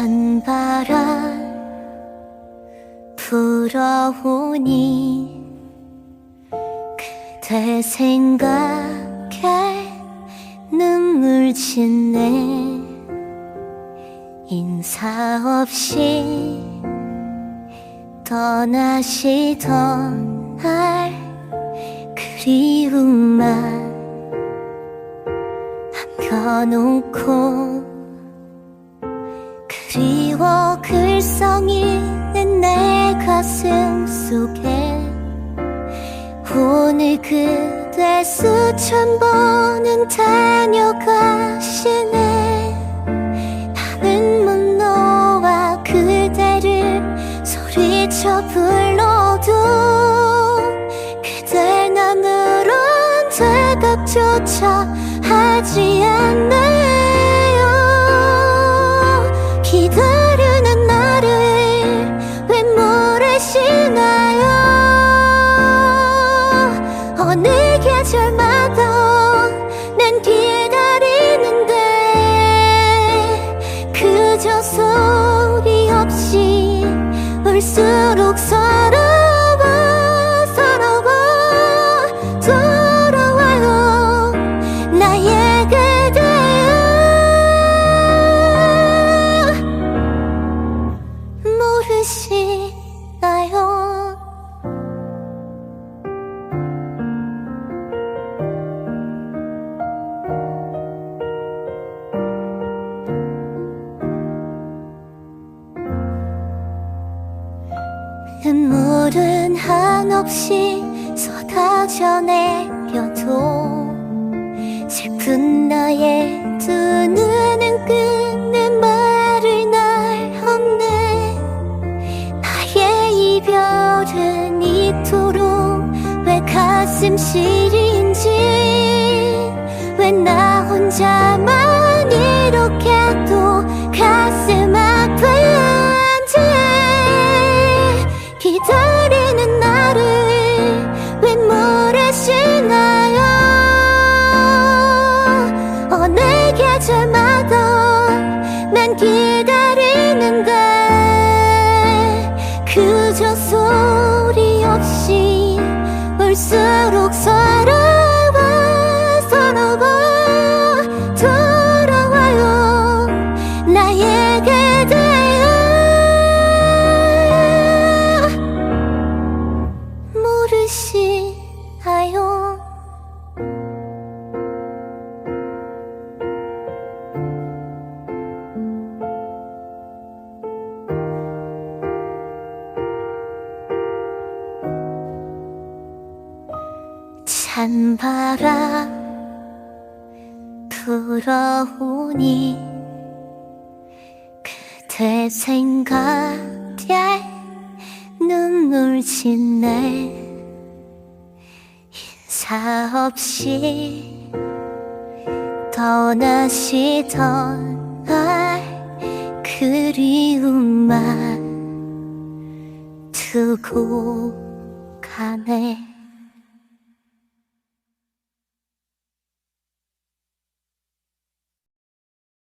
찬바람 불어오니 그대 생각에 눈물 짓네. 인사 없이 떠나시던 날 그리움만 남겨놓고 그리워 글썽이 있는 내 가슴 속에 오늘 그대 수천 번은 다녀가시네. 나는 못 너와 그대를 소리쳐 불러도 그대 남으론 대답조차 하지 눈물은 한없이 쏟아져 내려도 슬픈 나의 두 눈은 끝내 말을 날 없네 나의 이별은 이토록 왜 가슴 시린지 왜 나 혼자만 이렇게 또 가슴 keep 찬바람 불어오니 그대 생각에 눈물 짓네 인사 없이 떠나시던 날 그리움만 두고 가네